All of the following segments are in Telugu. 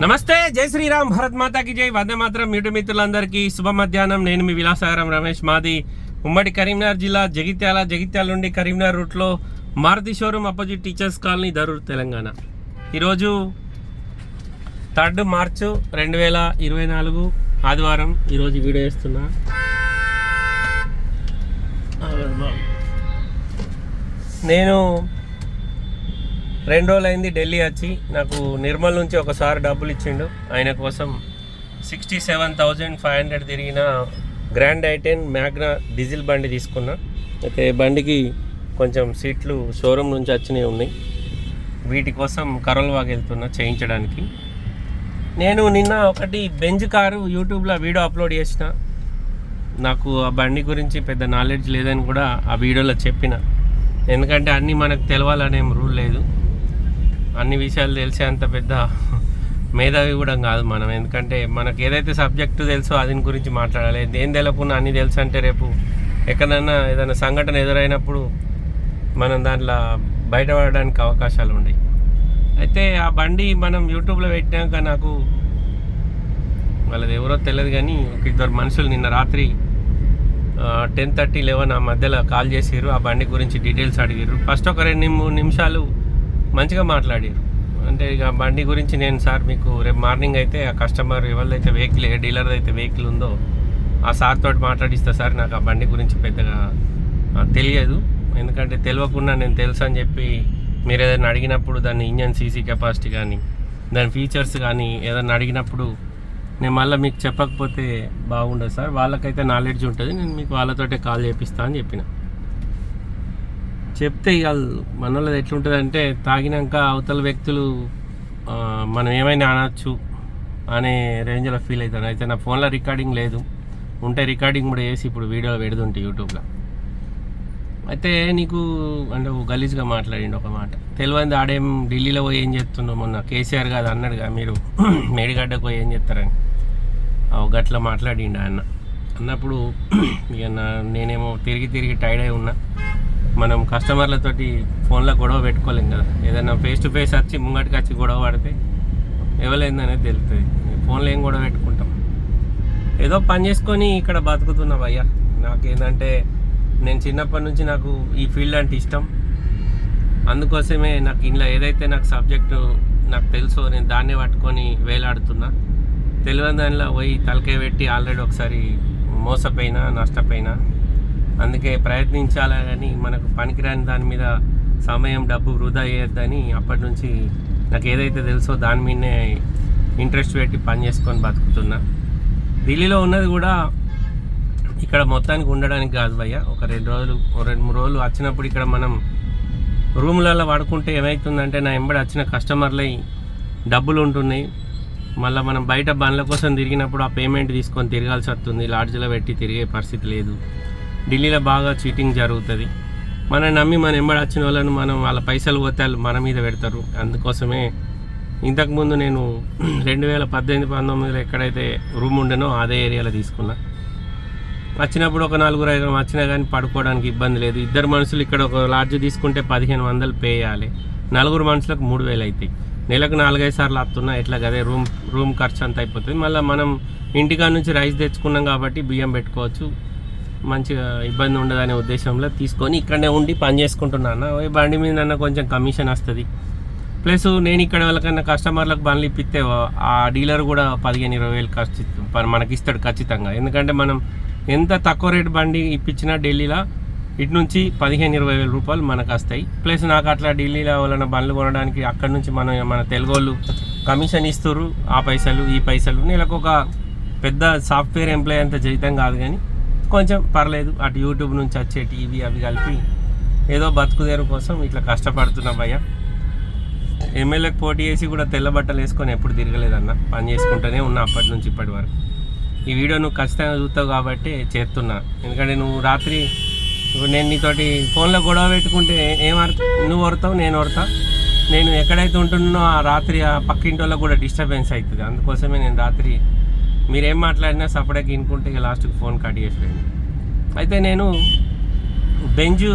నమస్తే జై శ్రీరామ్ భరత్ మాతాకి జై. వందే మాత్రం మ్యూటు మిత్రులందరికీ శుభ మధ్యాహ్నం. నేను మీ విలాసాగరం రమేష్ మాది ఉమ్మడి కరీంనగర్ జిల్లా జగిత్యాల జగిత్యాల నుండి కరీంనగర్ రూట్లో Maruti showroom opposite teachers colony Darur Telangana. ఈరోజు థర్డ్ మార్చు రెండు వేల ఇరవై నాలుగు ఆదివారం ఈరోజు వీడియో వేస్తున్నా నేను రెండు రోజులు అయింది ఢిల్లీ వచ్చి నాకు నిర్మల్ నుంచి ఒకసారి డబ్బులు ఇచ్చిండు. ఆయన కోసం sixty seven thousand five hundred తిరిగిన grand i ten Magna diesel బండి తీసుకున్నా. అయితే బండికి కొంచెం సీట్లు షోరూమ్ నుంచి వచ్చినవి ఉన్నాయి. వీటి కోసం కరోల్వాగ్ వెళ్తున్నా చేయించడానికి. నేను నిన్న ఒకటి బెంజ్ కారు యూట్యూబ్లో వీడియో అప్లోడ్ చేసిన. నాకు ఆ బండి గురించి పెద్ద నాలెడ్జ్ లేదని కూడా ఆ వీడియోలో చెప్పిన. ఎందుకంటే అన్నీ మనకు తెలవాలనేం రూల్ లేదు. అన్ని విషయాలు తెలిసేంత పెద్ద మేధావి కూడా కాదు మనం. ఎందుకంటే మనకు ఏదైతే సబ్జెక్టు తెలుసో దీని గురించి మాట్లాడాలి. దేని తెలియకుండా అన్నీ తెలుసు అంటే రేపు ఎక్కడైనా ఏదైనా సంఘటన ఎదురైనప్పుడు మనం దాంట్లో బయటపడడానికి అవకాశాలు ఉన్నాయి. అయితే ఆ బండి మనం యూట్యూబ్లో పెట్టినాక నాకు వాళ్ళది ఎవరో తెలియదు కానీ ఒక ఇద్దరు మనుషులు నిన్న రాత్రి టెన్ థర్టీ లెవెన్ ఆ మధ్యలో కాల్ చేసిర్రు. ఆ బండి గురించి డీటెయిల్స్ అడిగారు ఫస్ట్ ఒక రెండు మూడు నిమిషాలు మంచిగా మాట్లాడారు. అంటే ఇక బండి గురించి నేను సార్ మీకు రేపు మార్నింగ్ అయితే ఆ కస్టమర్ ఎవరిదైతే వెహికల్ ఏ డీలర్ అయితే వెహికల్ ఉందో ఆ సార్ తోటి మాట్లాడిస్తా సార్. నాకు ఆ బండి గురించి పెద్దగా తెలియదు. ఎందుకంటే తెలియకుండా నేను తెలుసు అని చెప్పి మీరు ఏదైనా అడిగినప్పుడు దాని ఇంజన్ సీసీ కెపాసిటీ కానీ దాని ఫీచర్స్ కానీ ఏదైనా అడిగినప్పుడు నేను మళ్ళీ మీకు చెప్పకపోతే బాగుండదు సార్. వాళ్ళకైతే నాలెడ్జ్ ఉంటుంది. నేను మీకు వాళ్ళతోటే కాల్ చేపిస్తా అని చెప్పిన. చెప్తే ఇక మన వాళ్ళది అంటే తాగినాక అవతల వ్యక్తులు మనం ఏమైనా అనొచ్చు అనే రేంజ్లో ఫీల్ అవుతాను అయితే నా ఫోన్లో రికార్డింగ్ లేదు. ఉంటే రికార్డింగ్ కూడా వేసి ఇప్పుడు వీడియో పెడుతుంటే యూట్యూబ్లో అయితే నీకు అంటే గలీజ్గా మాట్లాడిండు ఒక మాట. తెలియంది ఆడేం ఢిల్లీలో పోయి ఏం చేస్తున్నావు మొన్న? కేసీఆర్ కాదు అన్నాడుగా మీరు మేడిగడ్డకు పోయి ఏం చేస్తారని. ఆ గట్ల మాట్లాడిండు ఆయన. అన్నప్పుడు ఇక నేనేమో తిరిగి తిరిగి టైర్డ్ అయి ఉన్నా. మనం కస్టమర్లతోటి ఫోన్లో గొడవ పెట్టుకోలేం కదా. ఏదైనా ఫేస్ టు ఫేస్ వచ్చి ముంగటికి వచ్చి గొడవ పడితే ఎవరైందనేది తెలుస్తుంది ఫోన్లో ఏం గొడవ పెట్టుకుంటాం? ఏదో పని చేసుకొని ఇక్కడ బతుకుతున్నా భయ్యా. నాకేంటంటే నేను చిన్నప్పటి నుంచి నాకు ఈ ఫీల్డ్ అంటే ఇష్టం. అందుకోసమే నాకు ఇంట్లో ఏదైతే నాకు సబ్జెక్టు నాకు తెలుసో నేను దాన్నే పట్టుకొని వేలాడుతున్నా. తెలియని దానిలో పోయి తలకాయ పెట్టి ఆల్రెడీ ఒకసారి మోసపోయినా నష్టపోయినా. అందుకే ప్రయత్నించాలని మనకు పనికిరాని దాని మీద సమయం డబ్బు వృధా చేయొద్దని అప్పటి నుంచి నాకు ఏదైతే తెలుసో దాని మీదనే ఇంట్రెస్ట్ పెట్టి పని చేసుకొని బతుకుతున్నా. ఢిల్లీలో ఉన్నది కూడా ఇక్కడ మొత్తానికి ఉండడానికి కాదు భయ్య. ఒక రెండు రోజులు రెండు మూడు రోజులు వచ్చినప్పుడు ఇక్కడ మనం రూమ్లలో పడుకుంటే ఏమవుతుందంటే నా ఎంబడి వచ్చిన కస్టమర్లై డబ్బులు ఉంటున్నాయి. మళ్ళీ మనం బయట బండ్ల కోసం తిరిగినప్పుడు ఆ పేమెంట్ తీసుకొని తిరగాల్సి వస్తుంది. లాడ్జ్లో పెట్టి తిరిగే పరిస్థితి లేదు. ఢిల్లీలో బాగా చీటింగ్ జరుగుతుంది. మనం నమ్మి మన ఎంబడి వచ్చిన వాళ్ళను మనం వాళ్ళ పైసలు పోతే వాళ్ళు మన మీద పెడతారు. అందుకోసమే ఇంతకుముందు నేను రెండు వేల పద్దెనిమిది పంతొమ్మిదిలో ఎక్కడైతే రూమ్ ఉండేనో అదే ఏరియాలో తీసుకున్నా. వచ్చినప్పుడు ఒక నలుగురు ఐదు వచ్చినా కానీ పడుకోవడానికి ఇబ్బంది లేదు. ఇద్దరు మనుషులు ఇక్కడ ఒక లాడ్జ్ తీసుకుంటే పదిహేను వందలు పే చేయాలి. నలుగురు మనుషులకు మూడు వేలు అవుతాయి నెలకు నాలుగైదు సార్లు వస్తున్నా ఇట్లా అదే రూమ్ రూమ్ ఖర్చు అంత అయిపోతుంది. మళ్ళీ మనం ఇంటికాడ నుంచి రైస్ తెచ్చుకున్నాం కాబట్టి బియ్యం పెట్టుకోవచ్చు. మంచిగా ఇబ్బంది ఉండదనే ఉద్దేశంలో తీసుకొని ఇక్కడనే ఉండి పని చేసుకుంటున్నాను ఓ బండి మీద అన్న కొంచెం కమిషన్ వస్తుంది. ప్లస్ నేను ఇక్కడ వాళ్ళకన్నా కస్టమర్లకు బండ్లు ఇప్పిస్తే ఆ డీలర్ కూడా పదిహేను ఇరవై వేలు ఖర్చు మనకి ఇస్తాడు ఖచ్చితంగా. ఎందుకంటే మనం ఎంత తక్కువ రేటు బండి ఇప్పించినా ఢిల్లీలో ఇటు నుంచి పదిహేను ఇరవై వేల రూపాయలు మనకు వస్తాయి ప్లస్ నాకు అట్లా ఢిల్లీలో వాళ్ళ బండ్లు కొనడానికి అక్కడి నుంచి మన మన తెలుగు వాళ్ళు కమిషన్ ఇస్తారు ఆ పైసలు ఈ పైసలు. నెలకు ఒక పెద్ద సాఫ్ట్వేర్ ఎంప్లాయ్ అంత జీతం కాదు కానీ కొంచెం పర్లేదు. అటు యూట్యూబ్ నుంచి వచ్చే టీవీ అవి కలిపి ఏదో బతుకుదేరు కోసం ఇట్లా కష్టపడుతున్నా భయ్య ఎమ్మెల్యేకి పోటీ చేసి కూడా తెల్ల బట్టలు వేసుకొని ఎప్పుడు తిరగలేదన్న. పని చేసుకుంటూనే ఉన్నా అప్పటి నుంచి ఇప్పటి వరకు. ఈ వీడియో నువ్వు ఖచ్చితంగా చూస్తావు కాబట్టి చేస్తున్నా. ఎందుకంటే నువ్వు రాత్రి ఇప్పుడు నేను నీతోటి ఫోన్లో గొడవ పెట్టుకుంటే ఏం నువ్వు వడతావు నేను వడతా నేను ఎక్కడైతే ఉంటున్నానో ఆ రాత్రి ఆ పక్కింటి వాళ్ళకి కూడా డిస్టర్బెన్స్ అవుతుంది. అందుకోసమే నేను రాత్రి మీరేం మాట్లాడినా సపరేట్గా వినుకుంటే ఇక లాస్ట్కి ఫోన్ కట్ చేసేయండి అయితే నేను Benz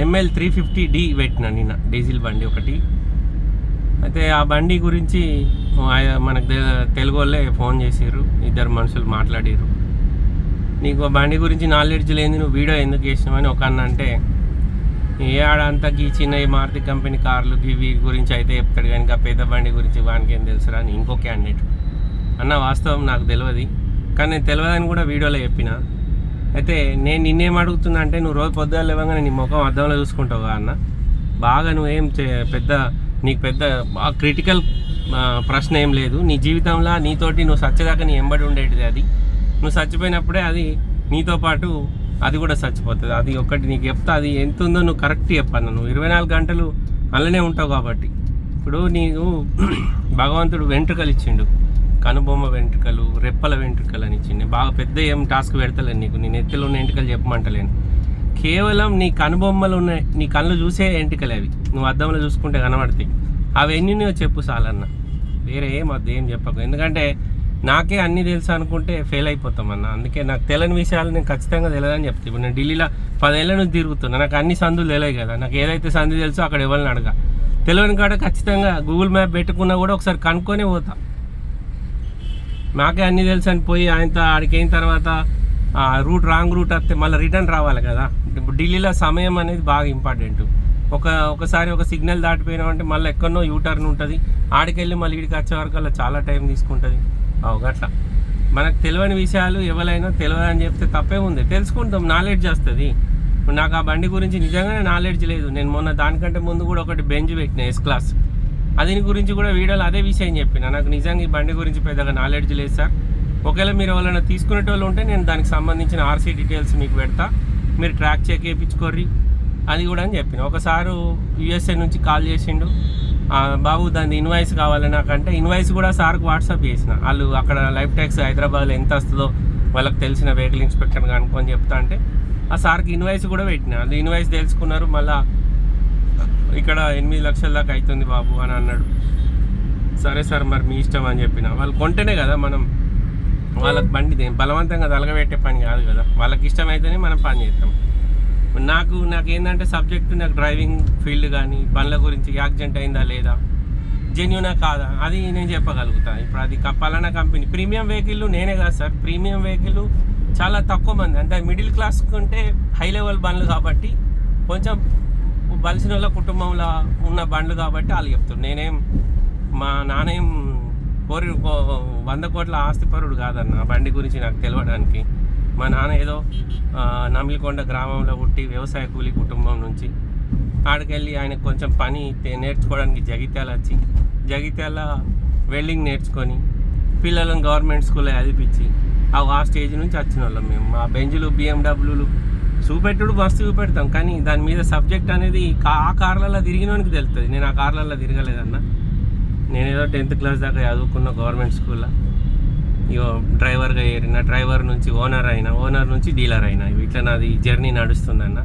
ML three fifty D పెట్టిన నిన్న డీజిల్ బండి ఒకటి. అయితే ఆ బండి గురించి ఆ- మనకు తెలుగు వాళ్ళే ఫోన్ చేసిర్రు ఇద్దరు మనుషులు మాట్లాడిర్రు. నీకు ఆ బండి గురించి నాలెడ్జ్ లేని నువ్వు వీడియో ఎందుకు చేసినావని ఒక అన్న అంటే ఏ ఆడంతా గీ చిన్న ఈ మారుతి కంపెనీ కార్లు ఇవి గురించి అయితే చెప్తాడు కానీ ఆ పెద్ద బండి గురించి వానికి ఏం తెలుసురా అని ఇంకో క్యాండిడేట్ అన్న వాస్తవం నాకు తెలియదు కానీ నేను తెలియదని కూడా వీడియోలో చెప్పిన. అయితే నేను నిన్నేం అడుగుతున్నా అంటే నువ్వు రోజు పొద్దుగా లేవగానే నీ ముఖం అద్దంలో చూసుకుంటావు అన్న. బాగా నువ్వేం చే- పెద్ద నీకు పెద్ద బాగా క్రిటికల్ ప్రశ్న ఏం లేదు. నీ జీవితంలో నీతోటి నువ్వు సచ్చేదాకా నీ ఎంబడి ఉండేటిది అది. నువ్వు చచ్చిపోయినప్పుడే అది నీతో పాటు అది కూడా చచ్చిపోతుంది అది ఒకటి నీకు చెప్తా అది ఎంత ఉందో నువ్వు కరెక్ట్ చెప్పాను నువ్వు ఇరవై నాలుగు గంటలు అలానే ఉంటావు కాబట్టి. ఇప్పుడు నీకు భగవంతుడు వెంట్రుకలు ఇచ్చిండు. కనుబొమ్మ వెంట్రుకలు రెప్పల వెంట్రుకలు అని ఇచ్చింది బాగా పెద్ద ఏం టాస్క్ పెడతలేను నీకు. నీ నెత్తిలో ఉన్న వెంట్రుకలు చెప్పమంటలేను. కేవలం నీ కనుబొమ్మలు ఉన్నాయి నీ కళ్ళు చూసే వెంట్రుకలు అవి. నువ్వు అద్దంలో చూసుకుంటే కనబడతాయి. అవి ఎన్ని నువ్వు చెప్పు చాలన్న వేరే ఏం వద్దు ఏం చెప్పకు. ఎందుకంటే నాకే అన్ని తెలుసు అనుకుంటే ఫెయిల్ అయిపోతాం అన్న. అందుకే నాకు తెలియని విషయాలు నేను ఖచ్చితంగా తెలియదని చెప్తాను ఇప్పుడు నేను ఢిల్లీలో పదేళ్ళ నుంచి తిరుగుతున్నా. నాకు అన్ని సందులు తెలియదు కదా. నాకు ఏదైతే సంధి తెలుసో అక్కడ ఎవరిని అడగా. తెలియని కాడ ఖచ్చితంగా గూగుల్ మ్యాప్ పెట్టుకున్నా కూడా ఒకసారి కనుక్కొనే పోతా. నాకే అన్నీ తెలుసు అని పోయి ఆయనతో ఆడికైన తర్వాత ఆ రూట్ రాంగ్ రూట్ వస్తే మళ్ళీ రిటర్న్ రావాలి కదా. ఇప్పుడు ఢిల్లీలో సమయం అనేది బాగా ఇంపార్టెంట్ ఒక ఒకసారి ఒక సిగ్నల్ దాటిపోయినామంటే మళ్ళీ ఎక్కడనో యూటర్న్ ఉంటుంది. ఆడికెళ్ళి మళ్ళీ ఇడికి వచ్చే వరకు అలా చాలా టైం తీసుకుంటుంది. అవుగట్ల మనకు తెలియని విషయాలు ఎవరైనా తెలియదు అని చెప్తే తప్పే ఉంది. తెలుసుకుంటాం నాలెడ్జ్ వస్తుంది. నాకు ఆ బండి గురించి నిజంగానే నాలెడ్జ్ లేదు. నేను మొన్న దానికంటే ముందు కూడా ఒకటి బెంచ్ పెట్టిన ఎస్ క్లాస్ దీని గురించి కూడా వీడియోలో అదే విషయం చెప్పిన. నాకు నిజంగా ఈ బండి గురించి పెద్దగా నాలెడ్జ్ లేదు సార్. ఒకవేళ మీరు ఎవరైనా తీసుకునేటోళ్ళు ఉంటే నేను దానికి సంబంధించిన ఆర్సీ డీటెయిల్స్ మీకు పెడతా. మీరు ట్రాక్ చెక్ చేయించుకోర్రి. అది కూడా అని చెప్పిన. ఒకసారి యుఎస్ఏ నుంచి కాల్ చేసిండు. బాబు దాని ఇన్వాయిస్ కావాలి నాకంటే. ఇన్వాయిస్ కూడా సార్కి వాట్సాప్ చేసిన. వాళ్ళు అక్కడ లైఫ్ ట్యాక్స్ హైదరాబాద్లో ఎంత వస్తుందో వాళ్ళకి తెలిసిన వెహికల్ ఇన్స్పెక్టర్ కనుక్కొని చెప్తా అంటే ఆ సార్కి ఇన్వాయిస్ కూడా పెట్టిన. వాళ్ళు ఇన్వాయిస్ తెలుసుకున్నారు. మళ్ళీ ఇక్కడ ఎనిమిది లక్షల దాకా అవుతుంది బాబు అని అన్నాడు. సరే సార్ మరి మీ ఇష్టం అని చెప్పిన. వాళ్ళు కొంటేనే కదా మనం వాళ్ళకి బండి బలవంతంగా తలగబెట్టే పని కాదు కదా. వాళ్ళకి ఇష్టమైతేనే మనం పని చేస్తాం. నాకు నాకు ఏంటంటే సబ్జెక్ట్ నాకు డ్రైవింగ్ ఫీల్డ్ కానీ బండ్ల గురించి యాక్సిడెంట్ అయిందా లేదా? జెన్యునా కాదా? అది నేను చెప్పగలుగుతాను ఇప్పుడు అది పలానా కంపెనీ. ప్రీమియం వెహికల్ నేనే కాదు సార్. ప్రీమియం వెహికల్ చాలా తక్కువ మంది. అంటే మిడిల్ క్లాస్ కంటే హై లెవెల్ బండ్లు కాబట్టి కొంచెం బలిసిన వాళ్ళ కుటుంబంలో ఉన్న బండ్లు కాబట్టి వాళ్ళు చెప్తారు నేనేం మా నానేం కోరి కో- వంద కోట్ల ఆస్తిపరుడు కాదన్న బండి గురించి నాకు తెలియడానికి మా నాన్న ఏదో నమిలికొండ గ్రామంలో పుట్టి వ్యవసాయ కూలి కుటుంబం నుంచి ఆడికెళ్ళి ఆయనకు కొంచెం పని నేర్చుకోవడానికి జగిత్యాల వచ్చి జగిత్యాల వెల్డింగ్ నేర్చుకొని పిల్లలను గవర్నమెంట్ స్కూల్లో చదివించి ఆ ఆ స్టేజ్ నుంచి వచ్చిన వాళ్ళం మేము. మా బెంజులు బిఎండబ్ల్యూలు చూపెట్టుడు బస్సు చూపెడతాం. కానీ దాని మీద సబ్జెక్ట్ అనేది ఆ కార్లలో తిరిగినోనికి తెలుస్తుంది నేను ఆ కార్లలో తిరగలేదన్న. నేను ఏదో టెన్త్ క్లాస్ దాకా చదువుకున్న గవర్నమెంట్ స్కూల్లో. ఇగో డ్రైవర్గా ఏరిన డ్రైవర్ నుంచి ఓనర్ అయినా ఓనర్ నుంచి డీలర్ అయినా. ఇట్లా నాది జర్నీ నడుస్తుందన్న.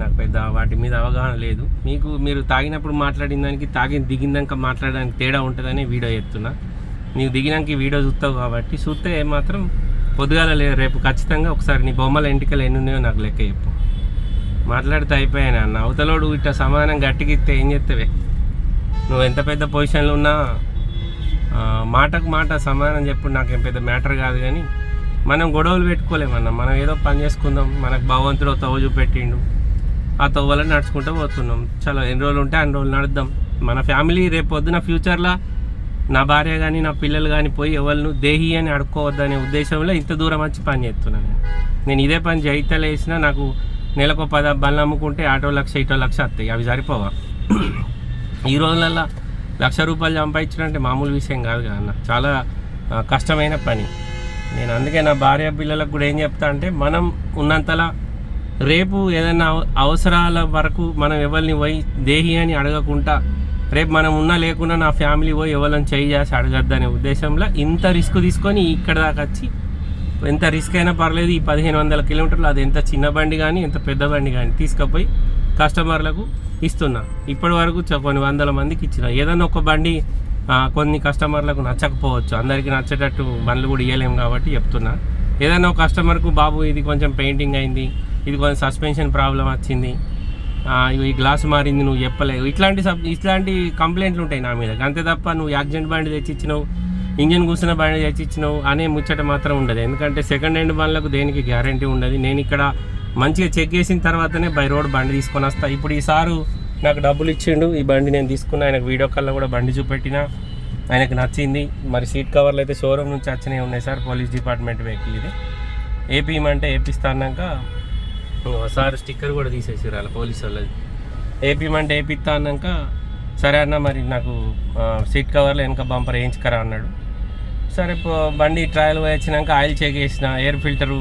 నాకు పెద్ద వాటి మీద అవగాహన లేదు. మీకు మీరు తాగినప్పుడు మాట్లాడిన దానికి తాగి దిగినాక మాట్లాడడానికి తేడా ఉంటుందని వీడియో చెప్తున్నా నీకు దిగినాక ఈ వీడియో చూస్తావు కాబట్టి చూస్తే మాత్రం పొద్దుగాల లే రేపు ఖచ్చితంగా ఒకసారి నీ బొమ్మల ఎంటికలు ఎన్ని ఉన్నాయో నాకు లెక్క చెప్పు. మాట్లాడితే అయిపోయాను అన్న అవతలోడు ఇట్లా సమానం గట్టిగిస్తే ఏం చెప్తావే నువ్వు ఎంత పెద్ద పొజిషన్లో ఉన్నా మాటకు మాట సమానం చెప్పు నాకేం పెద్ద మ్యాటర్ కాదు కానీ మనం గొడవలు పెట్టుకోలేమన్న మనం ఏదో పని చేసుకుందాం మనకు భగవంతుడు ఒక తవ్వ చూపెట్టిండు. ఆ తవ్వలో నడుచుకుంటూ పోతున్నాం. చాలా ఎన్ని రోజులు ఉంటే అన్ని రోజులు నడుద్దాం. మన ఫ్యామిలీ రేపు పొద్దున ఫ్యూచర్లో నా భార్య కానీ నా పిల్లలు కానీ పోయి ఎవరిను దేహి అని అడుక్కోవద్దనే ఉద్దేశంలో ఇంత దూరం వచ్చి పని చేస్తున్నాను నేను. నేను ఇదే పని జైతలు వేసినా నాకు నెలకు పద బళ్ళు అమ్ముకుంటే ఆటో లక్ష ఇటో లక్ష వస్తాయి. అవి సరిపోవా? ఈ రోజులలో లక్ష రూపాయలు సంపాదించడం మామూలు విషయం కాదు కదా అన్న. చాలా కష్టమైన పని. నేను అందుకే నా భార్య పిల్లలకు కూడా ఏం చెప్తా అంటే మనం ఉన్నంతలా రేపు ఏదైనా అవసరాల వరకు మనం ఎవరిని పోయి దేహి అని అడగకుండా రేపు మనం ఉన్నా లేకున్నా నా ఫ్యామిలీ పోయి ఎవరిని చేయి చేసి అడగద్దనే ఉద్దేశంలో ఇంత రిస్క్ తీసుకొని ఇక్కడ దాకా వచ్చి ఎంత రిస్క్ అయినా పర్లేదు ఈ పదిహేను వందల కిలోమీటర్లు అది ఎంత చిన్న బండి కానీ ఎంత పెద్ద బండి కానీ తీసుకుపోయి కస్టమర్లకు ఇస్తున్నా. ఇప్పటి వరకు కొన్ని వందల మందికి ఇచ్చిన. ఏదైనా ఒక బండి కొన్ని కస్టమర్లకు నచ్చకపోవచ్చు. అందరికీ నచ్చేటట్టు బండ్లు కూడా ఇవ్వలేము కాబట్టి చెప్తున్నా. ఏదైనా ఒక కస్టమర్కు బాబు ఇది కొంచెం పెయింటింగ్ అయింది ఇది కొంచెం సస్పెన్షన్ ప్రాబ్లం వచ్చింది ఈ గ్లాస్ మారింది నువ్వు చెప్పలేవు. ఇట్లాంటి సబ్ ఇట్లాంటి కంప్లైంట్లు ఉంటాయి నా మీద. అంతే తప్ప నువ్వు యాక్సిడెంట్ బండి తెచ్చిచ్చినావు ఇంజన్ కూర్చున్న బండి తెచ్చిచ్చినావు అనే ముచ్చట మాత్రం ఉండదు. ఎందుకంటే సెకండ్ హ్యాండ్ బండ్లకు దేనికి గ్యారంటీ ఉండదు. నేను ఇక్కడ మంచిగా చెక్ చేసిన తర్వాతనే బై రోడ్ బండి తీసుకొని వస్తా. ఇప్పుడు ఈ సారు నాకు డబ్బులు ఇచ్చిండు. ఈ బండి నేను తీసుకున్నా. ఆయనకు వీడియో కాల్లో కూడా బండి చూపెట్టిన. ఆయనకు నచ్చింది. మరి సీట్ కవర్లు అయితే షోరూమ్ నుంచి వచ్చినాయి ఉన్నాయి సార్. పోలీస్ డిపార్ట్మెంట్ వెహికల్ ఇది. ఏపీమంటే ఏపిస్తా అన్నాక సార్ స్టిక్కర్ కూడా తీసేసారు అలా పోలీసు వాళ్ళది. ఏపీమంటే ఏపిస్తా అన్నాక సరే అన్న మరి నాకు సీట్ కవర్లో వెనక బంపర్ వేయించుకరా అన్నాడు. సరే పో- బండి ట్రయల్ పోయి వచ్చినాక ఆయిల్ చెక్ చేసిన ఎయిర్ ఫిల్టరు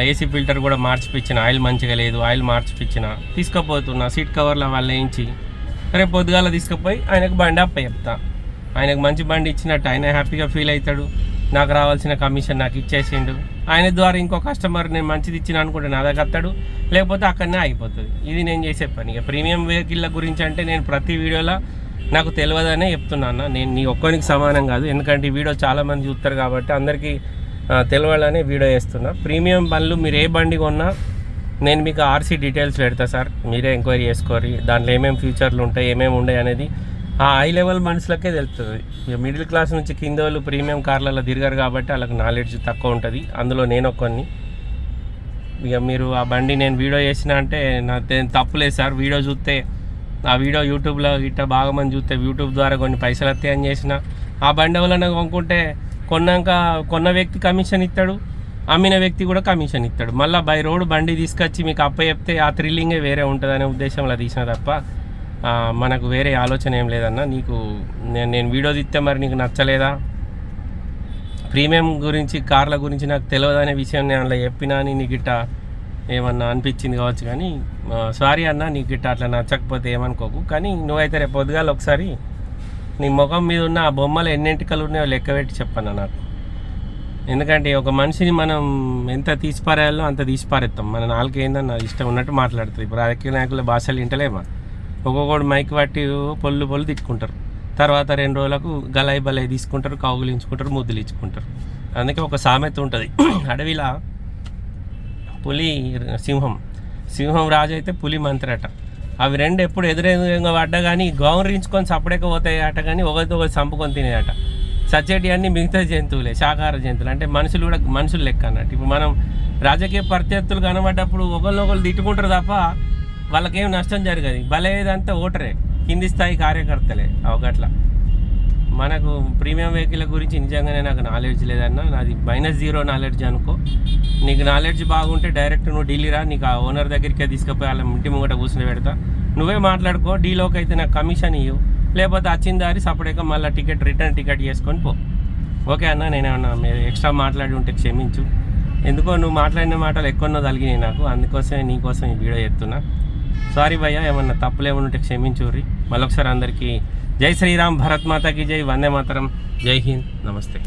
ఏసీ ఫిల్టర్ కూడా మార్చిపించిన ఆయిల్ మంచిగా లేదు ఆయిల్ మార్చిపించిన తీసుకుపోతున్నా సీట్ కవర్లో వాళ్ళు వేయించి రేపు పొద్దుగాల తీసుకుపోయి ఆయనకు బండి అప్ప చెప్తా. ఆయనకు మంచి బండి ఇచ్చినట్టు ఆయన హ్యాపీగా ఫీల్ అవుతాడు నాకు రావాల్సిన కమిషన్ నాకు ఇచ్చేసిండు. ఆయన ద్వారా ఇంకో కస్టమర్ నేను మంచిది ఇచ్చిన అనుకుంటే నా దగ్గర వస్తాడు లేకపోతే అక్కడనే ఆగిపోతుంది. ఇది నేను చేసే పని. ఇక ప్రీమియం వెహికల్ల గురించి అంటే నేను ప్రతి వీడియోలో నాకు తెలియదనే చెప్తున్నాను నేను నీ ఒక్కరికి సమానం కాదు. ఎందుకంటే ఈ వీడియో చాలామంది చూస్తారు కాబట్టి అందరికీ తెలియాలనే వీడియో చేస్తున్నా. ప్రీమియం బండ్లు మీరు ఏ బండి కొన్నా నేను మీకు ఆర్సీ డీటెయిల్స్ పెడతా సార్. మీరే ఎంక్వైరీ చేసుకోరి దాంట్లో ఏమేమి ఫీచర్లు ఉంటాయి ఏమేమి ఉన్నాయి అనేది ఆ హై లెవెల్ మనుషులకే తెలుస్తుంది. ఇక మిడిల్ క్లాస్ నుంచి కింద వాళ్ళు ప్రీమియం కార్లలో తిరగారు కాబట్టి వాళ్ళకి నాలెడ్జ్ తక్కువ ఉంటుంది. అందులో నేను ఒక్కడిని. ఇక మీరు ఆ బండి నేను వీడియో చేసిన అంటే నా తప్పులేదు సార్. వీడియో చూస్తే ఆ వీడియో యూట్యూబ్లో ఇట్లా బాగా మంది చూస్తే యూట్యూబ్ ద్వారా కొన్ని పైసలు వస్తాయి అని చేసిన ఆ బండి ఎవరైనా కొనుక్కుంటే కొన్నాక కొన్న వ్యక్తి కమిషన్ ఇస్తాడు అమ్మిన వ్యక్తి కూడా కమిషన్ ఇస్తాడు. మళ్ళీ బై రోడ్ బండి తీసుకొచ్చి మీకు అప్ప చెప్తే ఆ థ్రిల్లింగే వేరే ఉంటుంది అనే ఉద్దేశంలో తీసిన తప్ప మనకు వేరే ఆలోచన ఏం లేదన్నా నీకు నేను నేను వీడియో తీస్తే మరి నీకు నచ్చలేదా? ప్రీమియం గురించి కార్ల గురించి నాకు తెలియదు అనే విషయం నేను అందులో చెప్పినా అని నీకు ఇట్ట ఏమన్నా అనిపించింది కావచ్చు కానీ సారీ అన్న నీకు ఇట్ట అట్లా నచ్చకపోతే ఏమనుకోకు. కానీ నువ్వైతే రేపు పొద్దుగాల ఒకసారి నీ ముఖం మీద ఉన్న ఆ బొమ్మలు ఎన్నింటికలు ఉన్నాయో లెక్క పెట్టి చెప్పన్నా నాకు. ఎందుకంటే ఒక మనిషిని మనం ఎంత తీసిపారేయాలో అంత తీసిపారేస్తాం మన నాలుగు ఏందన్న ఇష్టం ఉన్నట్టు మాట్లాడుతుంది. ఇప్పుడు రాజకీయ నాయకుల భాషలు ఇంటలేమా ఒక్కొక్కడు మైక్ పట్టి పొల్లు పొల్లు తిట్టుకుంటారు. తర్వాత రెండు రోజులకు గలాయి బలాయి తీసుకుంటారు కౌగులించుకుంటారు ముద్దులు ఇచ్చుకుంటారు. అందుకే ఒక సామెత ఉంటుంది. అడవిలా పులి సింహం. సింహం రాజు అయితే పులి మంత్రి అట అవి రెండు ఎప్పుడు ఎదురెదురుగా పడ్డా కానీ గౌరవించుకొని సపడేక పోతాయి అట కానీ ఒకరితో ఒకటి చంపుకొని తినేయట. సచ్చేటి అన్ని మిగతా జంతువులే శాకాహార జంతువులు. అంటే మనుషులు కూడా మనుషులు లెక్క అన్నట్టు. ఇప్పుడు మనం రాజకీయ ప్రత్యర్థులు కనబడ్డప్పుడు ఒకరినొకరు తిట్టుకుంటారు తప్ప వాళ్ళకేం నష్టం జరగదు. బలేదంతా ఓటరే. కింది స్థాయి కార్యకర్తలే. అవగట్ల. మనకు ప్రీమియం వెహికల్ గురించి నిజంగానే నాకు నాలెడ్జ్ లేదన్నా నాది మైనస్ జీరో నాలెడ్జ్ అనుకో. నీకు నాలెడ్జ్ బాగుంటే డైరెక్ట్ నువ్వు ఢిల్లీ రా నీకు ఆ ఓనర్ దగ్గరికి తీసుకుపోయి వాళ్ళ ఇంటి ముంగట కూర్చుని పెడతా. నువ్వే మాట్లాడుకో డీలోకి అయితే నాకు కమిషన్ ఇవ్వు లేకపోతే వచ్చిన దారి సపరేట్గా మళ్ళీ టికెట్ రిటర్న్ టికెట్ చేసుకొని పో. ఓకే అన్న నేనేమన్నా మీరు ఎక్స్ట్రా మాట్లాడి ఉంటే క్షమించు. ఎందుకో నువ్వు మాట్లాడిన మాటలు ఎక్కువనో తలిగినాయి నాకు. అందుకోసమే నీకోసం ఈ వీడియో చెప్తున్నా సారీ భయ్య ఏమన్నా తప్పులు ఉంటే క్షమించుర్రి. మళ్ళొకసారి అందరికీ జై శ్రీరామ్ భరత్ మాతాకి జై వందే మాతరం జై హింద్ నమస్తే.